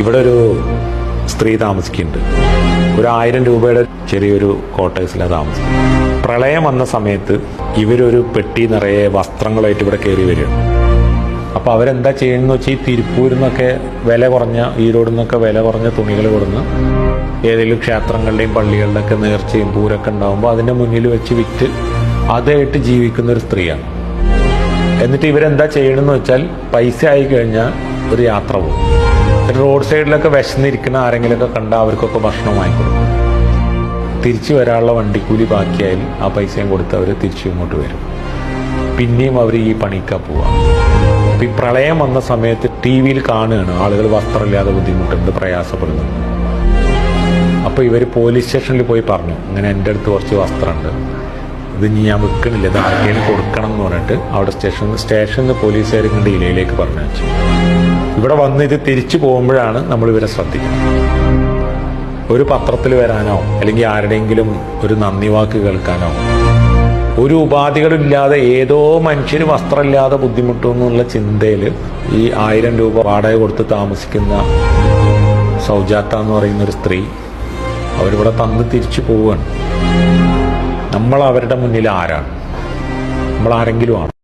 ഇവിടെ ഒരു സ്ത്രീ താമസിക്കുന്നുണ്ട്. ഒരു ആയിരം രൂപയുടെ ചെറിയൊരു ക്വാർട്ടേഴ്സിലാണ് താമസിക്കുന്നത്. പ്രളയം വന്ന സമയത്ത് ഇവരൊരു പെട്ടി നിറയെ വസ്ത്രങ്ങളായിട്ട് ഇവിടെ കയറി വരികയാണ് അപ്പോൾ അവരെന്താ ചെയ്യുന്നത് വെച്ചാൽ ഈ തിരുപ്പൂരിൽ നിന്നൊക്കെ വില കുറഞ്ഞ ഈരോടിൽ നിന്നൊക്കെ വില കുറഞ്ഞ തുണികൾ കൊടുന്ന് ഏതെങ്കിലും ക്ഷേത്രങ്ങളുടെയും പള്ളികളുടെയൊക്കെ നേർച്ചയും പൂരൊക്കെ ഉണ്ടാകുമ്പോൾ അതിന്റെ മുന്നിൽ വെച്ച് വിറ്റ് അതായിട്ട് ജീവിക്കുന്ന ഒരു സ്ത്രീയാണ്. എന്നിട്ട് ഇവരെന്താ ചെയ്യണമെന്ന് വെച്ചാൽ പൈസ ആയി കഴിഞ്ഞാൽ ഒരു യാത്ര പോകും. റോഡ് സൈഡിലൊക്കെ വിശന്നിരിക്കുന്ന ആരെങ്കിലുമൊക്കെ കണ്ടാൽ അവർക്കൊക്കെ ഭക്ഷണം വാങ്ങിക്കൊടുക്കും. തിരിച്ചു വരാനുള്ള വണ്ടിക്കൂലി ബാക്കിയായാലും ആ പൈസയും കൊടുത്ത് അവർ തിരിച്ചു ഇങ്ങോട്ട് വരും. പിന്നെയും അവർ ഈ പണിക്കാ പോവാം. അപ്പം ഈ പ്രളയം വന്ന സമയത്ത് ടി വിയിൽ കാണുകയാണ് ആളുകൾ വസ്ത്രമില്ലാതെ ബുദ്ധിമുട്ടുണ്ട് പ്രയാസപ്പെടുന്നു. അപ്പോൾ ഇവർ പോലീസ് സ്റ്റേഷനിൽ പോയി പറഞ്ഞു ഇങ്ങനെ എന്റെ അടുത്ത് കുറച്ച് വസ്ത്രമുണ്ട് ഇത് ഇനി ഞാൻ വിൽക്കണില്ല ഇത് ആർക്കെങ്കിലും കൊടുക്കണം എന്ന് പറഞ്ഞിട്ട് അവിടെ സ്റ്റേഷൻ സ്റ്റേഷനിൽ നിന്ന് പോലീസുകാർ കണ്ട് ഇലയിലേക്ക് പറഞ്ഞു വെച്ചു ഇവിടെ വന്ന് ഇത് തിരിച്ചു പോകുമ്പോഴാണ് നമ്മൾ ഇവരെ ശ്രദ്ധിക്കുന്നത്. ഒരു പത്രത്തിൽ വരാനോ അല്ലെങ്കിൽ ആരുടെയെങ്കിലും ഒരു നന്ദി വാക്ക് കേൾക്കാനോ ഒരു ഉപാധികളില്ലാതെ ഏതോ മനുഷ്യന് വസ്ത്രമില്ലാതെ ബുദ്ധിമുട്ടുന്നുള്ള ചിന്തയിൽ ഈ ആയിരം രൂപ വാടക കൊടുത്ത് താമസിക്കുന്ന സൗജാത്ത എന്ന് പറയുന്ന ഒരു സ്ത്രീ അവരിവിടെ തന്ന് തിരിച്ചു പോവുകയാണ്. നമ്മൾ അവരുടെ മുന്നിൽ ആരാണ്? നമ്മൾ ആരെങ്കിലും ആണോ?